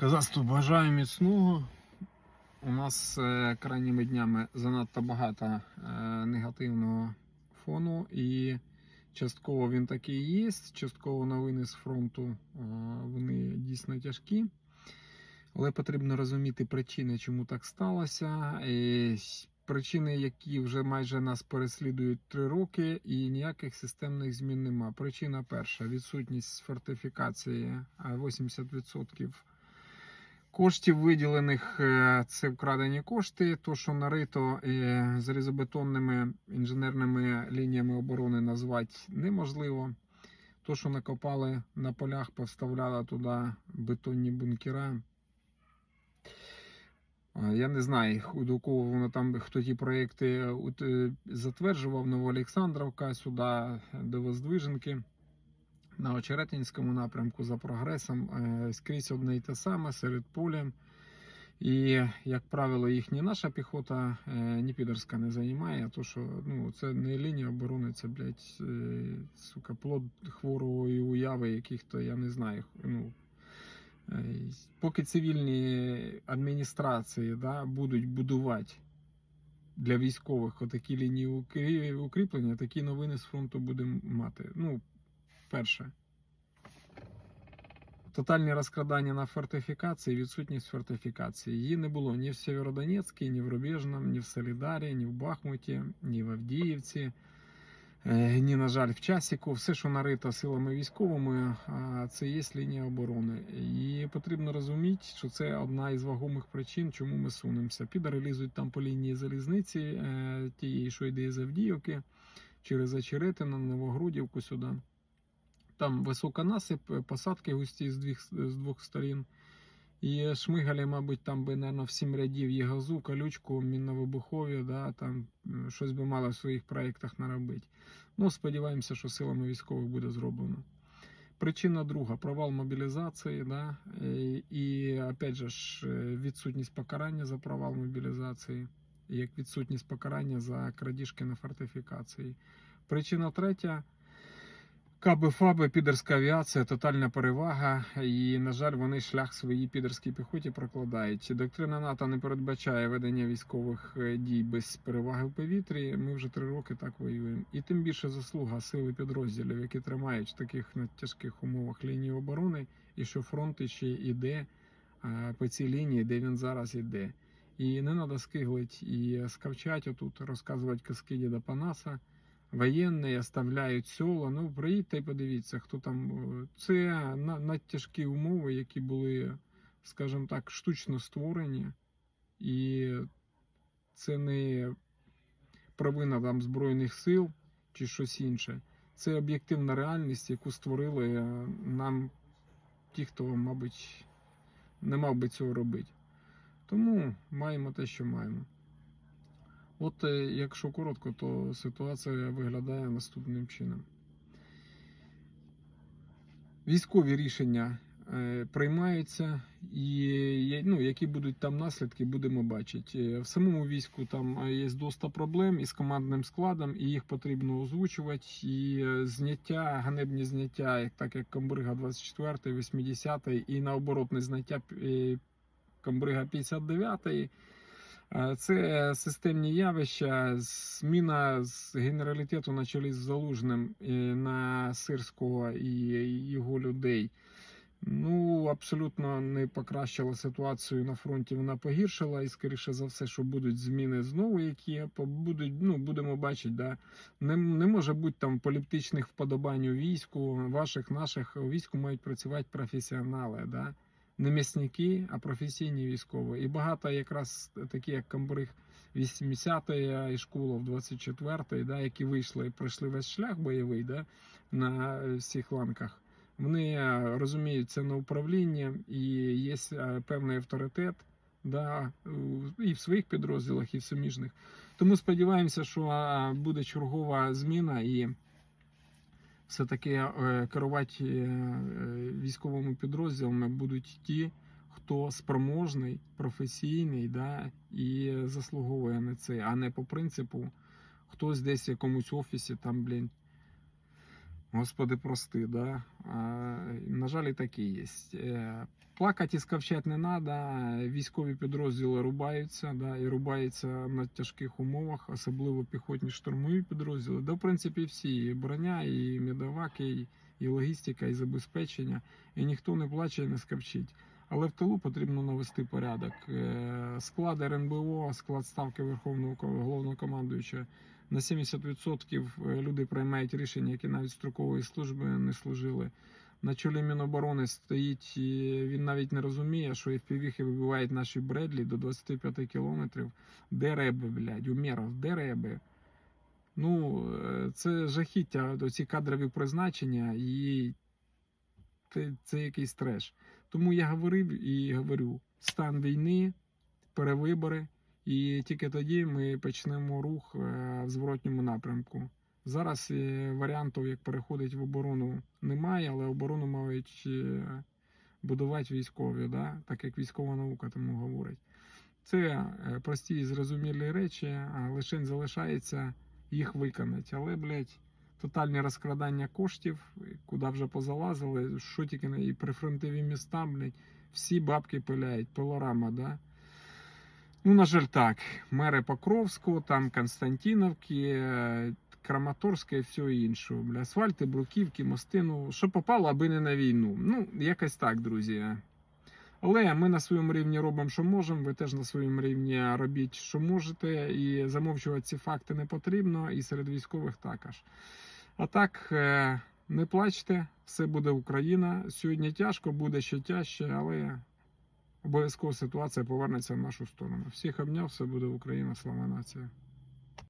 Казацтво бажаю міцного. У нас е, крайніми днями занадто багато е, негативного фону, і частково він такий є, частково новини з фронту е, вони дійсно тяжкі. Але потрібно розуміти причини, чому так сталося. І причини, які вже майже нас переслідують три роки, і ніяких системних змін нема. Причина перша відсутність фортифікації е, 80% Коштів виділених е, це вкрадені кошти. То, що нарито е, залізобетонними інженерними лініями оборони назвати неможливо. То, що накопали на полях, поставляли туди бетонні бункера. Я не знаю, до кого воно там, хто ті проекти е, затверджував Новоолександровка, сюди до Воздвиженки на Очеретинському напрямку за прогресом е, скрізь одне й те саме серед поля. І, як правило, їх ні наша піхота, е, ні підерська не займає, то що ну, це не лінія оборони, це, блядь, е, сука, плод хворої уяви, яких-то, я не знаю. Ну, поки цивільні адміністрації да, будуть будувати для військових отакі лінії укріплення, такі новини з фронту будемо мати. Ну, перше. Тотальні розкрадання на фортифікації, відсутність фортифікації. Її не було ні в Сєвєродонецькій, ні в Рубежному, ні в Солідарі, ні в Бахмуті, ні в Авдіївці, е, ні, на жаль, в Часіку. Все, що нарито силами військовими, це є лінія оборони. І потрібно розуміти, що це одна із вагомих причин, чому ми сунемося. Підари там по лінії залізниці, е, тієї, що йде з Авдіївки, через Очеретина, Новогрудівку сюди. Там висока насип, е, посадки густі з двох, з двох сторін. І шмигалі, мабуть, там би, наверное, в сім рядів є газу, колючку, мінновибухові, да, там щось би мали в своїх проєктах наробити. Ну, сподіваємося, що силами військових буде зроблено. Причина друга провал мобілізації, да, і, і опять же е, відсутність покарання за провал мобілізації, як відсутність покарання за крадіжки на фортифікації. Причина третя. Каби підерська авіація, тотальна перевага, і, на жаль, вони шлях своїй підерській піхоті прокладають. Доктрина НАТО не передбачає ведення військових е, дій без переваги в повітрі. Ми вже три роки так воюємо. І тим більше заслуга сили підрозділів, які тримають в таких на тяжких умовах лінії оборони, і що фронт ще йде е, по цій лінії, де він зараз іде. І не треба скиглить і скавчать отут, розказувати казки діда Панаса воєнні оставляють села. Ну, приїдьте і подивіться, хто там. е, Це надтяжкі умови, які були, скажімо так, штучно створені. І це не провина там Збройних сил чи щось інше. Це об'єктивна реальність, яку створили е, нам ті, хто, мабуть, не мав би цього робити. Тому маємо те, що маємо. От, е, якщо коротко, то ситуація виглядає наступним чином. Військові рішення е, приймаються, і ну, які будуть там наслідки, будемо бачити. Е, В самому війську там е, є доста проблем із командним складом, і їх потрібно озвучувати. І е, зняття, ганебні зняття, так як Камбрига 24, 80 і наоборот, не зняття е, Камбрига 59. Е, Це системні явища, зміна з генералітету на чолі з Залужним е, на Сирського і його людей. Ну, абсолютно не покращила ситуацію на фронті. Вона погіршила, і скоріше за все, що будуть зміни знову, які будуть, ну, будемо бачити, да. Не, не може бути там політичних вподобань у війську, ваших, наших у війську мають працювати професіонали, да не м'ясники, а професійні військові. І багато якраз такі, як Камбриг 80-ї і Шкулов 24-ї, да, які вийшли і пройшли весь шлях бойовий да, на всіх ланках. Вони е, розуміють це на управління і є е, певний авторитет да, і в своїх підрозділах, і в суміжних. Тому сподіваємося, що е, буде чергова зміна і все-таки е, керувати е, військовими підрозділами будуть ті, хто спроможний, професійний, да, і заслуговує на це, а не по принципу хтось десь в якомусь офісі там, блін, Господи, прости, да. На жаль, і такі є. Е, Плакати і скавчати не треба. Військові підрозділи рубаються, да, і рубаються на тяжких умовах, особливо піхотні штурмові підрозділи. Да, в принципі, всі і броня, і медоваки, і, і логістика, і забезпечення. І ніхто не плаче і не скавчить. Але в тилу потрібно навести порядок. Е, Склад РНБО, склад ставки Верховного ко- головнокомандуючого на 70% люди приймають рішення, які навіть строкової служби не служили. На чолі Міноборони стоїть, і він навіть не розуміє, що FPV вибивають наші Бредлі до 25 кілометрів. Де реби, блядь, уміров, де реби? Ну, е, це жахіття, ці кадрові призначення, і це, це якийсь треш. Тому я говорив і говорю: стан війни, перевибори, і тільки тоді ми почнемо рух е, в зворотньому напрямку. Зараз е, варіантів, як переходить в оборону, немає, але оборону мають е, будувати військові, да? так як військова наука тому говорить. Це прості і зрозумілі речі, а лише залишається їх виконати. Але, блядь, тотальне розкрадання коштів, куди вже позалазили, що тільки не і прифронтові міста, блядь, всі бабки пиляють, пилорама, да? Ну, на жаль, так. Мери Покровського, там Константиновки, е, Краматорська і все інше. Бля, асфальти, бруківки, мости. Ну, що попало, аби не на війну. Ну, якось так, друзі. Але ми на своєму рівні робимо, що можемо. Ви теж на своєму рівні робіть, що можете. І замовчувати ці факти не потрібно, і серед військових також. А так, е, не плачте, все буде Україна. Сьогодні тяжко, буде ще тяжче, але обов'язково ситуація повернеться в нашу сторону. Всіх обняв, все буде Україна, слава нація.